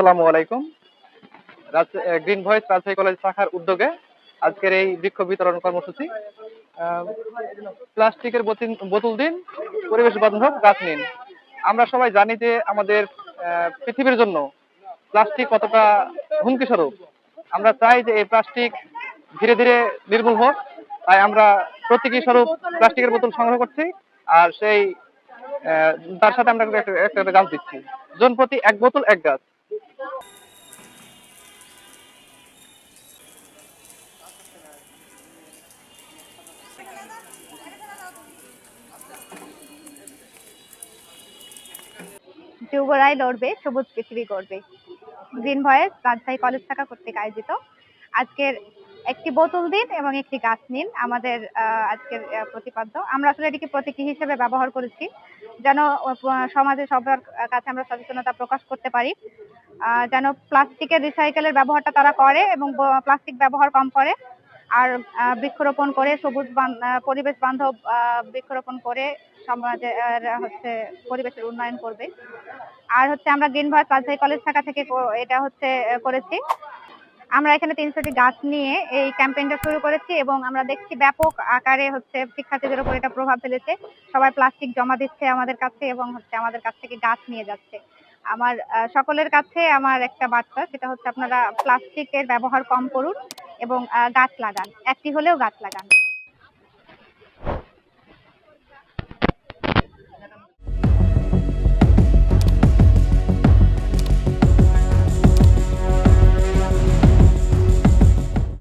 আসসালামু আলাইকুম। Green voice Rajshahi college শাখার উদ্যোগে আজকের এই বৃক্ষ বিতরণ কর্মসূচি। প্লাস্টিকের বোতল দিন, পরিবেশ বান্ধব গাছ নিন। আমরা সবাই জানি যে আমাদের পৃথিবীর জন্য প্লাস্টিক কতটা হুমকি স্বরূপ আমরা চাই যে এই প্লাস্টিক ধীরে ধীরে নির্মূল হোক। তাই আমরা প্রতীকী স্বরূপ প্লাস্টিকের বোতল সংগ্রহ করছি। আর সেই তার সাথে আমরা একটা গাছ দিচ্ছি। জন প্রতি এক বোতল এক গাছ। যুবরাই লড়বে সবুজ পৃথিবী গড়বে। গ্রিন ভয়েস, রাজশাহী কলেজ শাখা কর্তৃক আয়োজিত। আজকের একটি বোতল দিন এবং একটি গাছ নিন, আমাদের আজকের প্রতিপাদ্য। আমরা আসলে এটিকে প্রতীকী হিসেবে ব্যবহার করেছি, যেন সমাজে সবার কাছে আমরা সচেতনতা প্রকাশ করতে পারি। যেন প্লাস্টিকের রিসাইকেলের ব্যবহারটা তারা করে এবং প্লাস্টিক ব্যবহার কম করে। আর বৃক্ষরোপণ করে সবুজ পরিবেশ বান্ধব বৃক্ষরোপণ করে সমাজে আহ, হচ্ছে পরিবেশের উন্নয়ন করবে। আর হচ্ছে আমরা গ্রিন ভয়েস রাজশাহী কলেজ শাখা থেকে এটা হচ্ছে করেছি। আমরা এখানে তিনশোটি গাছ নিয়ে এই ক্যাম্পেইনটা শুরু করেছি এবং আমরা দেখছি ব্যাপক আকারে হচ্ছে শিক্ষার্থীদের উপর এটা প্রভাব ফেলেছে। সবাই প্লাস্টিক জমা দিচ্ছে আমাদের কাছে এবং হচ্ছে আমাদের কাছ থেকে গাছ নিয়ে যাচ্ছে। আমার সকলের কাছে আমার একটা বার্তা সেটা হচ্ছে আপনারা প্লাস্টিকের ব্যবহার কম করুন। এবং গাছ লাগান। একটি হলেও গাছ লাগান।